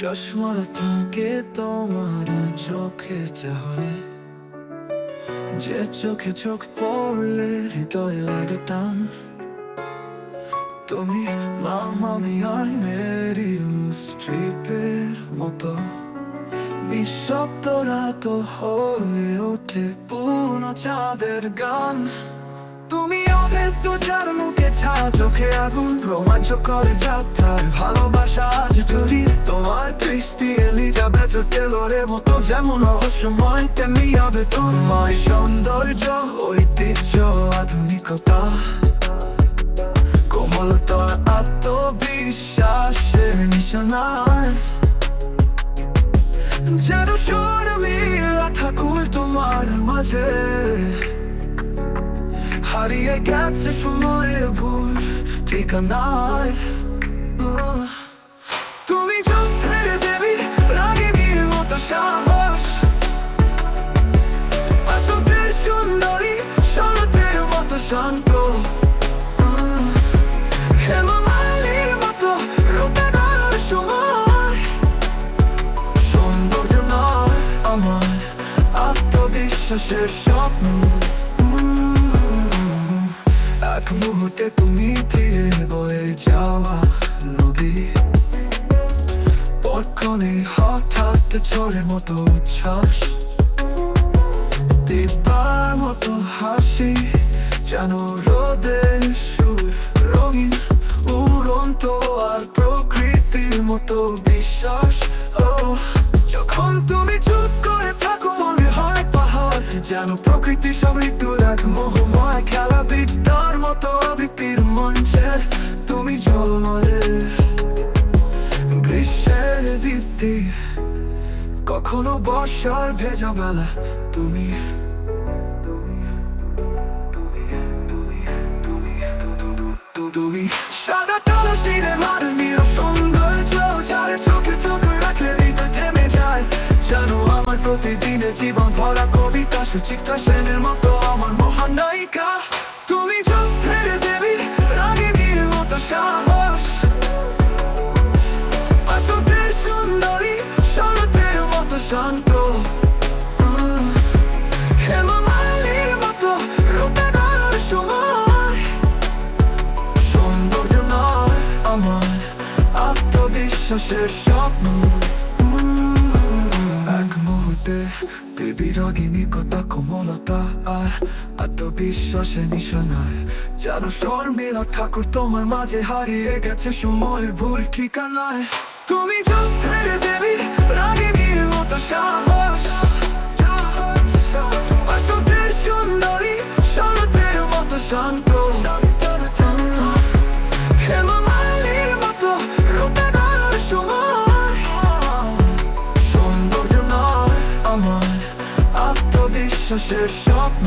চশমার ফাঁকে তোমার চোখে চাহলে, যে চোখে চোখ পড়লে হৃদয় লাগে টান। তুমি মামামি আর মেরি স্ট্রিপের মতো, নিঃশব্দ রাত হয়ে ওঠে পূর্ণ চাঁদের গান। তুমি অভেদ্য, যার মুখে ছা চোখে আগুন রোমাঞ্চ করে যাত্রার ভালোবাসা আজ যদি তোমার দৃষ্টি এলিজাবেথ টেলরের মতো, যেমন রহস্যময়, তেমনি হবে তোমার সৌন্দর্য, ঐতিহ্য, আধুনিকতা। কোমলতা আত্মবিশ্বাসের নিশানায়। যেন শর্মিলা ঠাকুর তোমার মাঝে। হারিয়ে গেছে সময়ে ভুল ঠিকানায়। তুমি যুদ্ধের দেবী, রাগিনীর মতো সাহস। আসতের সুন্দরী, শরতের মতো শান্ত। আমার, আত্মবিশ্বাসের স্বপ্ন। এক মুহূর্তে তুমি ধীরে বয়ে যাওয়া নদী। পরক্ষণে হঠাৎ ঝড়ের মতো উচ্ছ্বাস। দিব্যার মতো হাসি যেন রোদের সুর। রঙিন, উড়ন্ত আর প্রকৃতির মতো বিশ্বাস। ও, যখন তুমি চুপ করে থাকো মনে হয় পাহাড়। যেন প্রকৃতি ঋতুর এক মোহময় খেলা বিদ্যার দীপ্তি কখনো বর্ষার ভেজা বেলা, তুমি। তুমি সাদা চোখে থেমে যায়। জানো আমার প্রতিদিনের জীবন ভরা কবিতা, সুচিত্রা সেনের মতো আমার মহানায়িকা। তুমি শান্ত। আহ, হেমমালিনীর মতো স্বপ্ন। এক মুহূর্তে দেবী রগিনীকতা কোমলতা আর আত্মবিশ্বাসের নিশানায়। যেন শর্মিলা ঠাকুর তোমার মাঝে হারিয়ে গেছে সময়ের ভুল ঠিকানায়। তুমি দেবী রাগিনীর মতো সাহস? আসতের সুন্দরী শরতের মতো শান্ত। সৌন্দর্য নয় আমার আত্মবিশ্বাসের স্বপ্ন।